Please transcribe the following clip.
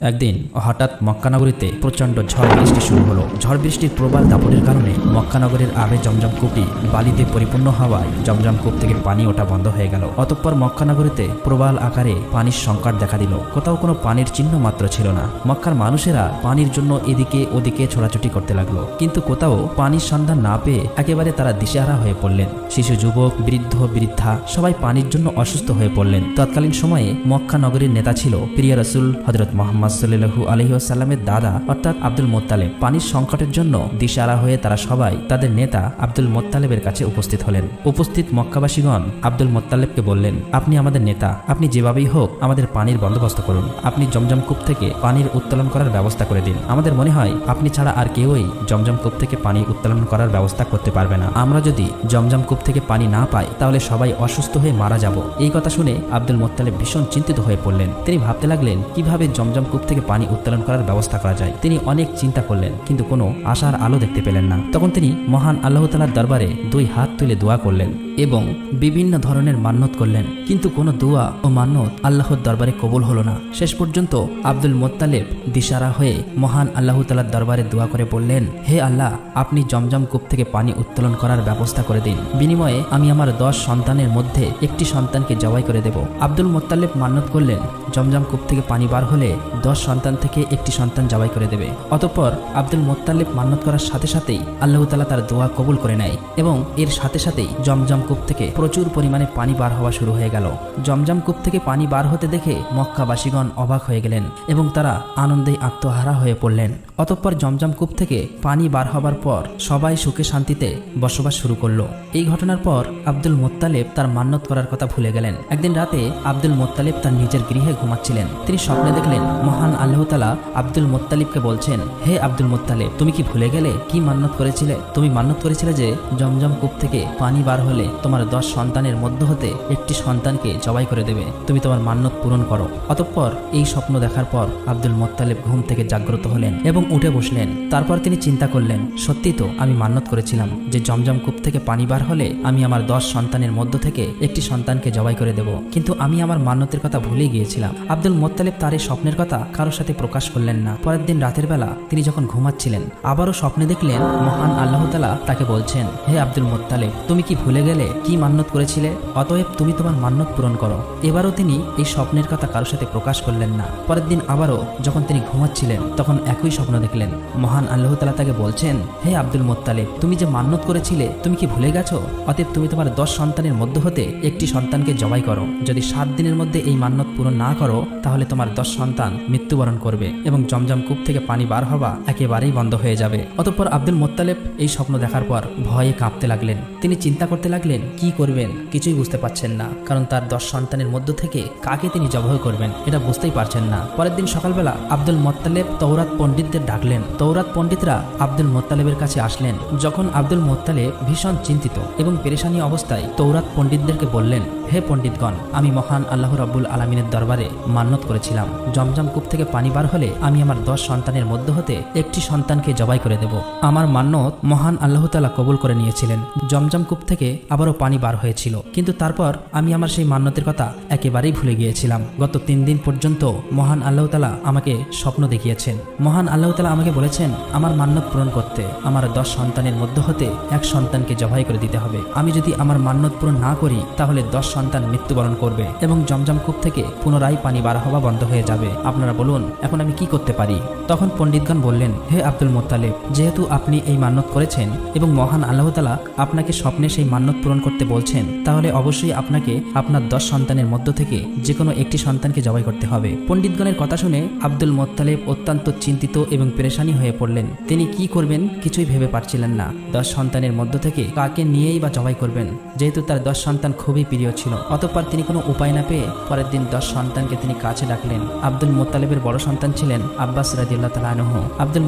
একদিন হঠাৎ মক্কানগরীতে প্রচণ্ড ঝড় বৃষ্টি শুরু হলো। ঝড় বৃষ্টির প্রবল দাপটের কারণে মক্কানগরের আবে জমজম কূপটি বালিতে পরিপূর্ণ হওয়ায় জমজম কূপ থেকে পানি ওঠা বন্ধ হয়ে গেল। অতঃপর মক্কানগরীতে প্রবাল আকারে পানির সংকট দেখা দিল। কোথাও কোনো পানির চিহ্ন মাত্র ছিল না। মক্কার মানুষেরা পানির জন্য এদিকে ওদিকে ছোড়াছুটি করতে লাগল। কিন্তু কোথাও পানির সন্ধান না পেয়ে একেবারে তারা দিশেহারা হয়ে পড়লেন। শিশু, যুবক, বৃদ্ধ, বৃদ্ধা সবাই পানির জন্য অসুস্থ হয়ে পড়লেন। তৎকালীন সময়ে মক্কা নগরীর নেতা ছিল প্রিয় রসুল হজরত মোহাম্মদ সাল্লু আলহিউসাল্লামের দাদা, অর্থাৎ আব্দুল মোত্তালেব। পানির সংকটের জন্য দিশারা হয়ে তারা সবাই তাদের নেতা আব্দুল মোত্তালেবের কাছে উপস্থিত হলেন। উপস্থিত মক্কাবাসীগণ আব্দুল মোত্তালেবকে বললেন, আপনি আমাদের নেতা, আপনি যেভাবেই হোক আমাদের পানির বন্দোবস্ত করুন। আপনি জমজম কূপ থেকে পানির উত্তোলন করার ব্যবস্থা করে দিন। আমাদের মনে হয় আপনি ছাড়া আর কেউই জমজম কূপ থেকে পানি উত্তোলন করার ব্যবস্থা করতে পারবে না। আমরা যদি জমজম কূপ থেকে পানি না পাই, তাহলে সবাই অসুস্থ হয়ে মারা যাব। এই কথা শুনে আব্দুল মোত্তালেব ভীষণ চিন্তিত হয়ে পড়লেন। তিনি ভাবতে লাগলেন, কীভাবে জমজম কূপ থেকে পানি উত্তোলন করার ব্যবস্থা করা যায়। তিনি অনেক চিন্তা করলেন, কিন্তু কোনো আশার আলো দেখতে পেলেন না। তখন তিনি মহান আল্লাহ তালার দরবারে দুই হাত তুলে দোয়া করলেন এবং বিভিন্ন ধরনের মান্যত করলেন। কিন্তু কোনো দোয়া ও মান্যত আল্লাহর দরবারে কবুল হলো না। শেষ পর্যন্ত আব্দুল মোত্তালেব দিশারা হয়ে মহান আল্লাহ তালার দরবারে দোয়া করে বললেন, হে আল্লাহ, আপনি জমজম কূপ থেকে পানি উত্তোলন করার ব্যবস্থা করে দিন। বিনিময়ে আমি আমার দশ সন্তানের মধ্যে একটি সন্তানকে জবাই করে দেব। আব্দুল মোত্তালেব মান্যত করলেন, জমজম কূপ থেকে পানি বার হলে দশ সন্তান থেকে একটি সন্তান জবাই করে দেবে। অতঃপর আব্দুল মোত্তালেব মান্যত করার সাথে সাথেই আল্লাহ তালা তার দোয়া কবুল করে নেয় এবং এর সাথে সাথেই জমজম কূপ থেকে প্রচুর পরিমাণে পানি বার হওয়া শুরু হয়ে গেল। জমজম কূপ থেকে পানি বার হতে দেখে মক্কাবাসীগণ অবাক হয়ে গেলেন এবং তারা আনন্দে আত্মহারা হয়ে পড়লেন। অতঃপর জমজম কূপ থেকে পানি বার হবার পর সবাই সুখে শান্তিতে বসবাস শুরু করল। এই ঘটনার পর আব্দুল মোত্তালেব তার মান্যত করার কথা ভুলে গেলেন। একদিন রাতে আব্দুল মোত্তালেব তার নিজের গৃহে ঘুমাচ্ছিলেন। তিনি স্বপ্নে দেখলেন মহান আল্লাহ তালা আব্দুল মোত্তালিবকে বলছেন, হে আব্দুল মোত্তালেব, তুমি কি ভুলে গেলে? কি মান্যত করেছিলে? তুমি মান্যত করেছিলে যে জমজম কূপ থেকে পানি বার হলে তোমার দশ সন্তানের মধ্য হতে একটি সন্তানকে জবাই করে দেবে। তুমি তোমার মান্যত পূরণ করো। অতঃপর এই স্বপ্ন দেখার পর আব্দুল মোত্তালেব ঘুম থেকে জাগ্রত হলেন এবং উঠে বসলেন। তারপর তিনি চিন্তা করলেন সত্যি তো আমি মান্যত করেছিলাম যে জমজম কূপ থেকে পানি বার হলে আমি আমার দশ সন্তানের মধ্য থেকে একটি সন্তানকে জবাই করে দেব। কিন্তু আমি আমার মান্যতের কথা ভুলে গিয়েছিলাম। আব্দুল মোত্তালেব তার এই স্বপ্নের কথা কারোর সাথে প্রকাশ করলেন না। পরের দিন রাতের বেলা তিনি যখন ঘুমাচ্ছিলেন, আবারও স্বপ্নে দেখলেন মহান আল্লাহ তালা তাকে বলছেন, হে আব্দুল মোত্তালেব তুমি কি ভুলে গেলে কি মান্যত করেছিলে? অতএব তুমি তোমার মান্যত পূরণ করো। এবারও তিনি এই স্বপ্নের কথা কারোর সাথে প্রকাশ করলেন না। পরের দিন আবারও যখন তিনি ঘুমাচ্ছিলেন, তখন একই স্বপ্ন দেখলেন। মহান আল্লাহ তালা তাকে বলছেন, হে আব্দুল মোত্তালেব, তুমি যে মান্যত করেছিলে, তুমি কি ভুলে গেছো? অতএব তুমি তোমার দশ সন্তানের মধ্য হতে একটি সন্তানকে জবাই করো। যদি সাত দিনের মধ্যে এই মান্যত পূরণ না করো, তাহলে তোমার দশ সন্তান মৃত্যুবরণ করবে এবং জমজম কূপ থেকে পানি বার হওয়া একেবারেই বন্ধ হয়ে যাবে। অতঃপর আব্দুল মোত্তালেব এই স্বপ্ন দেখার পর ভয়ে কাঁপতে লাগলেন। তিনি চিন্তা করতে লাগলেন, কি করবেন? কিছুই বুঝতে পারছেন না, কারণ তার দশ সন্তানের মধ্য থেকে কাকে তিনি জবহ করবেন, এটা বুঝতেই পারছেন না। পরের দিন সকালবেলা আব্দুল মোত্তালেব তৌরাত পণ্ডিতদের ডাকলেন। তৌরাত পণ্ডিতরা আব্দুল মোত্তালেবের কাছে আসলেন। যখন আব্দুল মোত্তালেব ভীষণ চিন্তিত এবং পেরেশানি অবস্থায় তৌরাত পণ্ডিতদেরকে বললেন হে পণ্ডিতগণ, আমি মহান আল্লাহ রাব্বুল আলমিনের দরবারে মান্যত করেছিলাম। জমজম কূপ থেকে পানি বার হলে আমি আমার দশ সন্তানের মধ্য হতে একটি সন্তানকে জবাই করে দেব। আমার মান্যত মহান আল্লাহ তালা কবুল করে নিয়েছিলেন। জমজম কূপ থেকে আবারও পানি বার হয়েছিল। কিন্তু তারপর আমি আমার সেই মান্যতের কথা একেবারেই ভুলে গিয়েছিলাম। গত তিন দিন পর্যন্ত মহান আল্লাহ তালা আমাকে স্বপ্ন দেখিয়েছেন। মহান আল্লাহ তালা আমাকে বলেছেন, আমার মান্যত পূরণ করতে আমার দশ সন্তানের মধ্য হতে এক সন্তানকে জবাই করে দিতে হবে। আমি যদি আমার মান্যত পূরণ না করি, তাহলে দশ সন্তান মৃত্যুবরণ করবে এবং জমজম কূপ থেকে পুনরায় পানি বার হওয়া বন্ধ হয়ে যাবে। আপনারা বলুন, এখন আমি কি করতে পারি? তখন পণ্ডিতগণ বললেন, হে আব্দুল মোত্তালেব, যেহেতু আপনি এই মান্যত করেছেন এবং মহান আল্লাহ তালা আপনাকে স্বপ্নে সেই মান্যত পূরণ করতে বলছেন, তাহলে অবশ্যই আপনাকে আপনার দশ সন্তানের মধ্য থেকে যে কোনো একটি সন্তানকে জবাই করতে হবে। পণ্ডিতগণের কথা শুনে আব্দুল মোত্তালেব অত্যন্ত চিন্তিত এবং পেরেশানি হয়ে পড়লেন। তিনি কি করবেন কিছুই ভেবে পারছিলেন না। দশ সন্তানের মধ্য থেকে কাকে নিয়েই বা জবাই করবেন? যেহেতু তার দশ সন্তান খুবই প্রিয় ছিল। অতঃপর তিনি কোনো উপায় না পেয়ে পরের দিন দশ সন্তানকে তিনি কাছে ডাকলেন। আব্দুল মোতালেবের বড় সন্তান ছিলেন আব্বাস রাজিউল্লাহ তালাহ আব্দুল